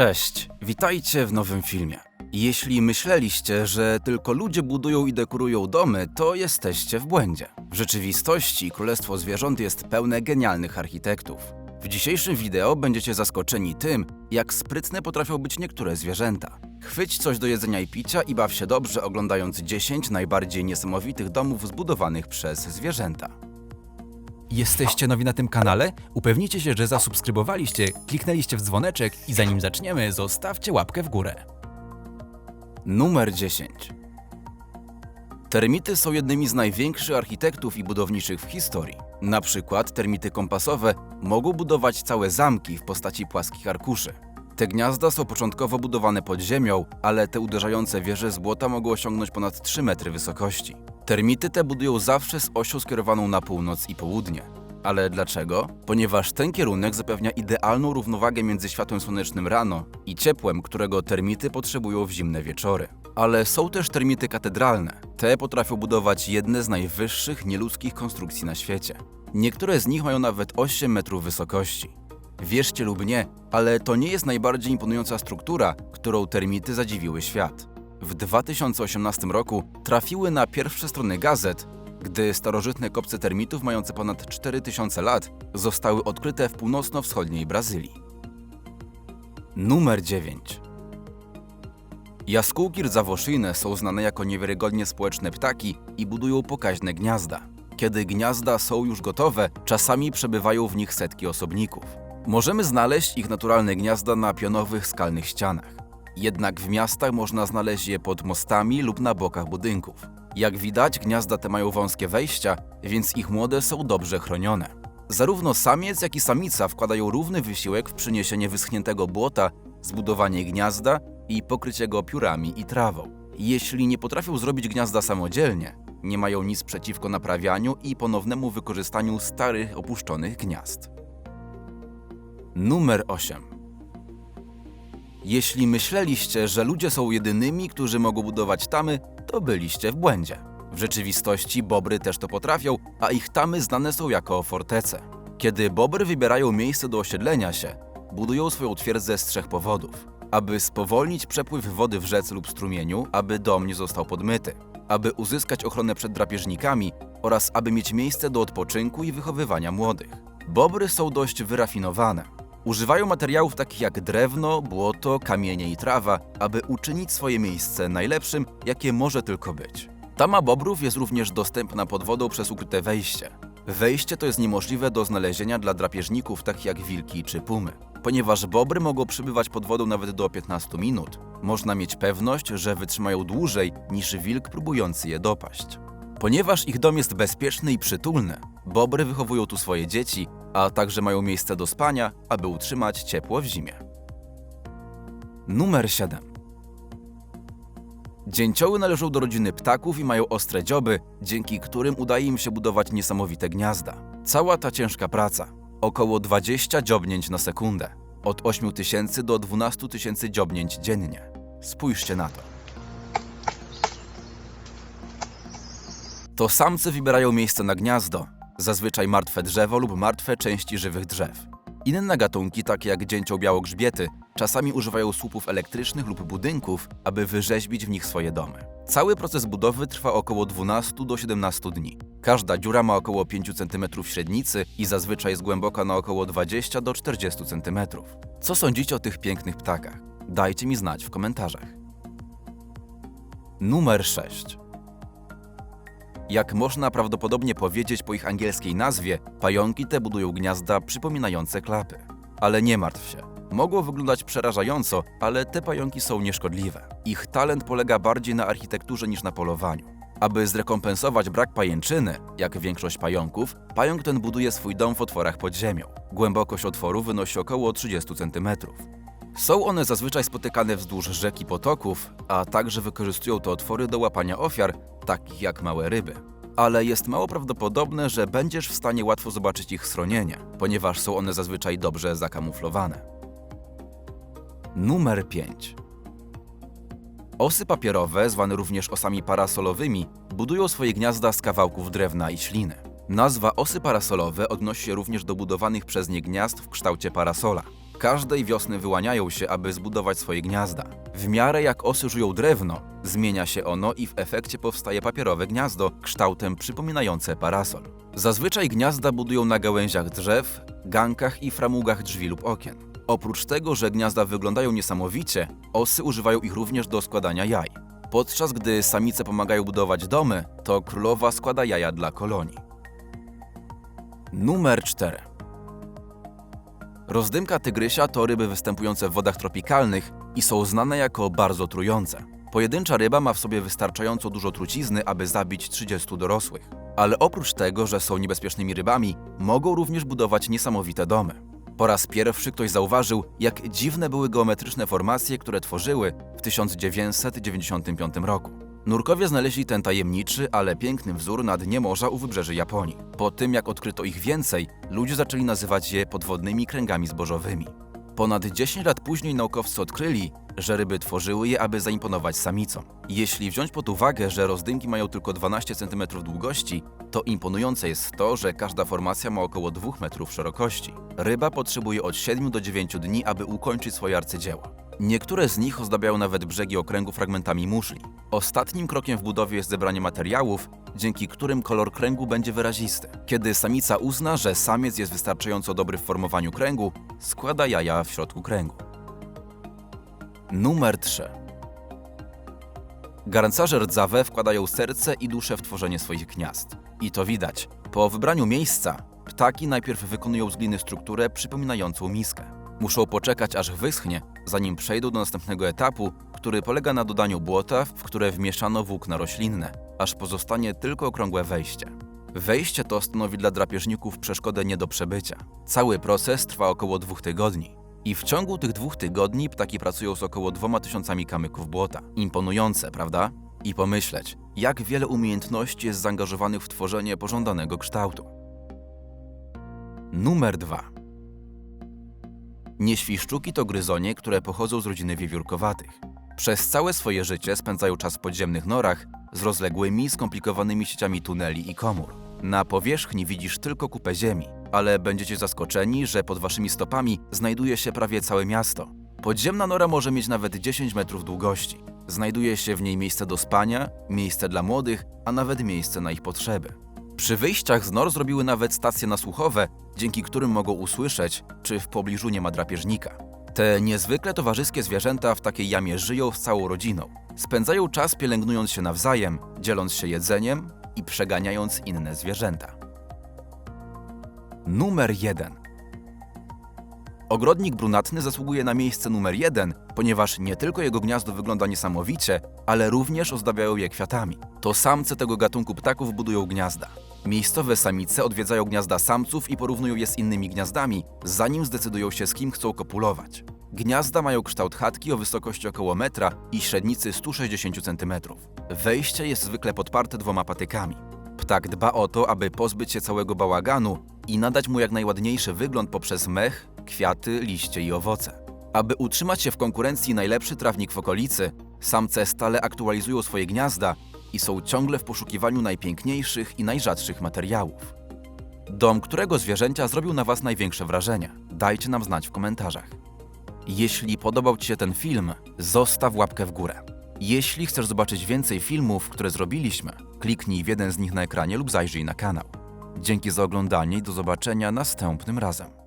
Cześć, witajcie w nowym filmie. Jeśli myśleliście, że tylko ludzie budują i dekorują domy, to jesteście w błędzie. W rzeczywistości Królestwo Zwierząt jest pełne genialnych architektów. W dzisiejszym wideo będziecie zaskoczeni tym, jak sprytne potrafią być niektóre zwierzęta. Chwyć coś do jedzenia i picia i baw się dobrze oglądając 10 najbardziej niesamowitych domów zbudowanych przez zwierzęta. Jesteście nowi na tym kanale? Upewnijcie się, że zasubskrybowaliście, kliknęliście w dzwoneczek i zanim zaczniemy, zostawcie łapkę w górę. Numer 10. Termity są jednymi z największych architektów i budowniczych w historii. Na przykład termity kompasowe mogą budować całe zamki w postaci płaskich arkuszy. Te gniazda są początkowo budowane pod ziemią, ale te uderzające wieże z błota mogą osiągnąć ponad 3 metry wysokości. Termity te budują zawsze z osią skierowaną na północ i południe. Ale dlaczego? Ponieważ ten kierunek zapewnia idealną równowagę między światłem słonecznym rano i ciepłem, którego termity potrzebują w zimne wieczory. Ale są też termity katedralne. Te potrafią budować jedne z najwyższych nieludzkich konstrukcji na świecie. Niektóre z nich mają nawet 8 metrów wysokości. Wierzcie lub nie, ale to nie jest najbardziej imponująca struktura, którą termity zadziwiły świat. W 2018 roku trafiły na pierwsze strony gazet, gdy starożytne kopce termitów mające ponad 4000 lat zostały odkryte w północno-wschodniej Brazylii. Numer 9. Jaskółki rdzawoszynne są znane jako niewiarygodnie społeczne ptaki i budują pokaźne gniazda. Kiedy gniazda są już gotowe, czasami przebywają w nich setki osobników. Możemy znaleźć ich naturalne gniazda na pionowych skalnych ścianach. Jednak w miastach można znaleźć je pod mostami lub na bokach budynków. Jak widać, gniazda te mają wąskie wejścia, więc ich młode są dobrze chronione. Zarówno samiec, jak i samica wkładają równy wysiłek w przyniesienie wyschniętego błota, zbudowanie gniazda i pokrycie go piórami i trawą. Jeśli nie potrafią zrobić gniazda samodzielnie, nie mają nic przeciwko naprawianiu i ponownemu wykorzystaniu starych, opuszczonych gniazd. Numer 8. Jeśli myśleliście, że ludzie są jedynymi, którzy mogą budować tamy, to byliście w błędzie. W rzeczywistości bobry też to potrafią, a ich tamy znane są jako fortece. Kiedy bobry wybierają miejsce do osiedlenia się, budują swoją twierdzę z trzech powodów. Aby spowolnić przepływ wody w rzece lub strumieniu, aby dom nie został podmyty, aby uzyskać ochronę przed drapieżnikami oraz aby mieć miejsce do odpoczynku i wychowywania młodych. Bobry są dość wyrafinowane. Używają materiałów takich jak drewno, błoto, kamienie i trawa, aby uczynić swoje miejsce najlepszym, jakie może tylko być. Tama bobrów jest również dostępna pod wodą przez ukryte wejście. Wejście to jest niemożliwe do znalezienia dla drapieżników takich jak wilki czy pumy. Ponieważ bobry mogą przebywać pod wodą nawet do 15 minut, można mieć pewność, że wytrzymają dłużej niż wilk próbujący je dopaść. Ponieważ ich dom jest bezpieczny i przytulny, bobry wychowują tu swoje dzieci, a także mają miejsce do spania, aby utrzymać ciepło w zimie. Numer 7. Dzięcioły należą do rodziny ptaków i mają ostre dzioby, dzięki którym udaje im się budować niesamowite gniazda. Cała ta ciężka praca, około 20 dziobnięć na sekundę, od 8 tysięcy do 12 tysięcy dziobnięć dziennie. Spójrzcie na to. To samce wybierają miejsce na gniazdo, zazwyczaj martwe drzewo lub martwe części żywych drzew. Inne gatunki, takie jak dzięcioł białogrzbiety, czasami używają słupów elektrycznych lub budynków, aby wyrzeźbić w nich swoje domy. Cały proces budowy trwa około 12 do 17 dni. Każda dziura ma około 5 cm średnicy i zazwyczaj jest głęboka na około 20 do 40 cm. Co sądzicie o tych pięknych ptakach? Dajcie mi znać w komentarzach. Numer 6. Jak można prawdopodobnie powiedzieć po ich angielskiej nazwie, pająki te budują gniazda przypominające klapy. Ale nie martw się. Mogą wyglądać przerażająco, ale te pająki są nieszkodliwe. Ich talent polega bardziej na architekturze niż na polowaniu. Aby zrekompensować brak pajęczyny, jak większość pająków, pająk ten buduje swój dom w otworach pod ziemią. Głębokość otworu wynosi około 30 cm. Są one zazwyczaj spotykane wzdłuż rzek i potoków, a także wykorzystują te otwory do łapania ofiar, takich jak małe ryby. Ale jest mało prawdopodobne, że będziesz w stanie łatwo zobaczyć ich schronienie, ponieważ są one zazwyczaj dobrze zakamuflowane. Numer 5. Osy papierowe, zwane również osami parasolowymi, budują swoje gniazda z kawałków drewna i śliny. Nazwa osy parasolowe odnosi się również do budowanych przez nie gniazd w kształcie parasola. Każdej wiosny wyłaniają się, aby zbudować swoje gniazda. W miarę jak osy żują drewno, zmienia się ono i w efekcie powstaje papierowe gniazdo kształtem przypominające parasol. Zazwyczaj gniazda budują na gałęziach drzew, gankach i framugach drzwi lub okien. Oprócz tego, że gniazda wyglądają niesamowicie, osy używają ich również do składania jaj. Podczas gdy samice pomagają budować domy, to królowa składa jaja dla kolonii. Numer 4. Rozdymka tygrysia to ryby występujące w wodach tropikalnych i są znane jako bardzo trujące. Pojedyncza ryba ma w sobie wystarczająco dużo trucizny, aby zabić 30 dorosłych. Ale oprócz tego, że są niebezpiecznymi rybami, mogą również budować niesamowite domy. Po raz pierwszy ktoś zauważył, jak dziwne były geometryczne formacje, które tworzyły w 1995 roku. Nurkowie znaleźli ten tajemniczy, ale piękny wzór na dnie morza u wybrzeży Japonii. Po tym, jak odkryto ich więcej, ludzie zaczęli nazywać je podwodnymi kręgami zbożowymi. Ponad 10 lat później naukowcy odkryli, że ryby tworzyły je, aby zaimponować samicom. Jeśli wziąć pod uwagę, że rozdymki mają tylko 12 cm długości, to imponujące jest to, że każda formacja ma około 2 metrów szerokości. Ryba potrzebuje od 7 do 9 dni, aby ukończyć swoje arcydzieło. Niektóre z nich ozdabiają nawet brzegi okręgu fragmentami muszli. Ostatnim krokiem w budowie jest zebranie materiałów, dzięki którym kolor kręgu będzie wyrazisty. Kiedy samica uzna, że samiec jest wystarczająco dobry w formowaniu kręgu, składa jaja w środku kręgu. Numer 3. Garncarze rdzawe wkładają serce i duszę w tworzenie swoich gniazd. I to widać. Po wybraniu miejsca, ptaki najpierw wykonują z gliny strukturę przypominającą miskę. Muszą poczekać aż wyschnie, zanim przejdą do następnego etapu, który polega na dodaniu błota, w które wmieszano włókna roślinne, aż pozostanie tylko okrągłe wejście. Wejście to stanowi dla drapieżników przeszkodę nie do przebycia. Cały proces trwa około dwóch tygodni. I w ciągu tych dwóch tygodni ptaki pracują z około dwoma tysiącami kamyków błota. Imponujące, prawda? I pomyśleć, jak wiele umiejętności jest zaangażowanych w tworzenie pożądanego kształtu. Numer 2. Nieświszczuki to gryzonie, które pochodzą z rodziny wiewiórkowatych. Przez całe swoje życie spędzają czas w podziemnych norach z rozległymi, skomplikowanymi sieciami tuneli i komór. Na powierzchni widzisz tylko kupę ziemi, ale będziecie zaskoczeni, że pod waszymi stopami znajduje się prawie całe miasto. Podziemna nora może mieć nawet 10 metrów długości. Znajduje się w niej miejsce do spania, miejsce dla młodych, a nawet miejsce na ich potrzeby. Przy wyjściach z nor zrobiły nawet stacje nasłuchowe, dzięki którym mogą usłyszeć, czy w pobliżu nie ma drapieżnika. Te niezwykle towarzyskie zwierzęta w takiej jamie żyją z całą rodziną. Spędzają czas pielęgnując się nawzajem, dzieląc się jedzeniem i przeganiając inne zwierzęta. Numer 1. Ogrodnik brunatny zasługuje na miejsce numer 1, ponieważ nie tylko jego gniazdo wygląda niesamowicie, ale również ozdabiają je kwiatami. To samce tego gatunku ptaków budują gniazda. Miejscowe samice odwiedzają gniazda samców i porównują je z innymi gniazdami, zanim zdecydują się z kim chcą kopulować. Gniazda mają kształt chatki o wysokości około metra i średnicy 160 cm. Wejście jest zwykle podparte dwoma patykami. Ptak dba o to, aby pozbyć się całego bałaganu i nadać mu jak najładniejszy wygląd poprzez mech, kwiaty, liście i owoce. Aby utrzymać się w konkurencji najlepszy trawnik w okolicy, samce stale aktualizują swoje gniazda i są ciągle w poszukiwaniu najpiękniejszych i najrzadszych materiałów. Dom którego zwierzęcia zrobił na Was największe wrażenie? Dajcie nam znać w komentarzach. Jeśli podobał Ci się ten film, zostaw łapkę w górę. Jeśli chcesz zobaczyć więcej filmów, które zrobiliśmy, kliknij w jeden z nich na ekranie lub zajrzyj na kanał. Dzięki za oglądanie i do zobaczenia następnym razem.